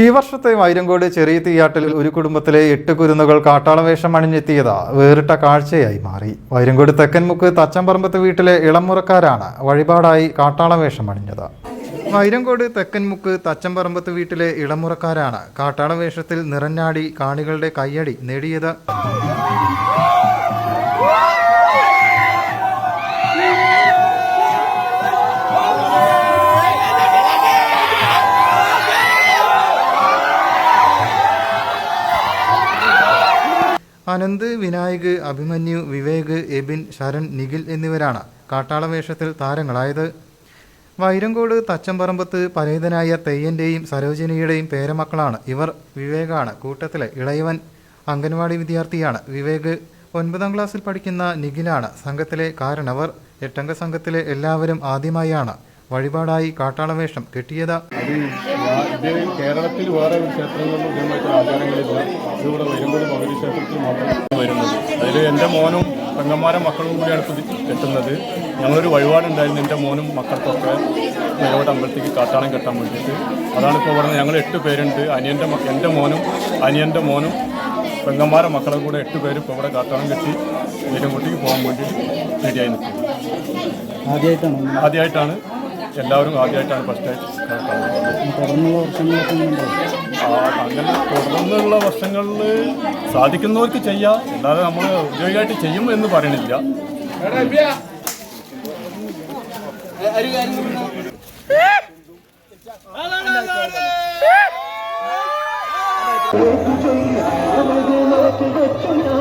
ഈ വർഷത്തെ വൈരങ്കോട് ചെറിയ തീയാട്ടിൽ ഒരു കുടുംബത്തിലെ എട്ട് കുരുന്നുകൾ കാട്ടാളവേഷം അണിഞ്ഞെത്തിയത് വേറിട്ട കാഴ്ചയായി മാറി. വൈരങ്കോട് തെക്കൻമുക്ക് തച്ചമ്പറമ്പത്ത് വീട്ടിലെ ഇളമുറക്കാരാണ് വഴിപാടായി കാട്ടാളവേഷം അണിഞ്ഞത്. വൈരങ്കോട് തെക്കൻമുക്ക് തച്ചമ്പറമ്പത്ത് വീട്ടിലെ ഇളമുറക്കാരാണ് കാട്ടാളവേഷത്തിൽ നിറഞ്ഞാടി കാണികളുടെ കയ്യടി നേടിയത്. അനന്ത് വിനായക് അഭിമന്യു വിവേക് എബിൻ ശരൺ നിഖിൽ എന്നിവരാണ് കാട്ടാള വേഷത്തിൽ താരങ്ങളായത്. വൈരങ്കോട് തച്ചമ്പറമ്പത്ത് പരേതനായ തെയ്യന്റെയും സരോജിനിയുടെയും പേരമക്കളാണ് ഇവർ. വിവേകാണ് കൂട്ടത്തിലെ ഇളയവൻ. അംഗൻവാടി വിദ്യാർത്ഥിയാണ് വിവേക്. ഒൻപതാം ക്ലാസ്സിൽ പഠിക്കുന്ന നിഖിലാണ് സംഘത്തിലെ കാരണവർ. എട്ടംഗ സംഘത്തിലെ എല്ലാവരും ആദ്യമായാണ് വഴിപാടായി കാട്ടാളവേഷം കെട്ടിയത്. കേരളത്തിൽ വേറെ ഒരു ക്ഷേത്രങ്ങളിലും ഇതേമായിട്ട് ആചാരങ്ങളില്ല. ഇതിവിടെ വരുമ്പോൾ ഭഗവതി ക്ഷേത്രത്തിൽ മാത്രം വരുന്നത്. അതിൽ എന്റെ മോനും പെങ്ങന്മാരെ മക്കളും കൂടിയാണ് കെട്ടുന്നത്. ഞങ്ങളൊരു വഴിപാടുണ്ടായിരുന്നു. എന്റെ മോനും മക്കൾക്കൊക്കെ നിലവട്ട അമ്പലത്തേക്ക് കാട്ടാളം കെട്ടാൻ വേണ്ടിയിട്ട്. അതാണ് ഇപ്പോൾ പറഞ്ഞത് ഞങ്ങൾ എട്ട് പേരുണ്ട്. അനിയന്റെ മക്ക എന്റെ മോനും അനിയന്റെ മോനും പെങ്ങന്മാരെ മക്കളും കൂടെ എട്ട് പേര് ഇപ്പോൾ ഇവിടെ കാട്ടാളം കെട്ടി വീരൻകുട്ടിക്ക് പോകാൻ വേണ്ടി റെഡിയായി നിൽക്കുന്നത് ആദ്യമായിട്ടാണ്? ആദ്യമായിട്ടാണ്. എല്ലാവരും ആദ്യമായിട്ടാണ് കാട്ടാളം തുടർന്നുള്ള അങ്ങനെ തുടർന്നുള്ള വർഷങ്ങളിൽ സാധിക്കുന്നവർക്ക് ചെയ്യാം അല്ലാതെ നമ്മൾ ഔദ്യോഗികമായിട്ട് ചെയ്യും എന്ന് പറയണില്ല ും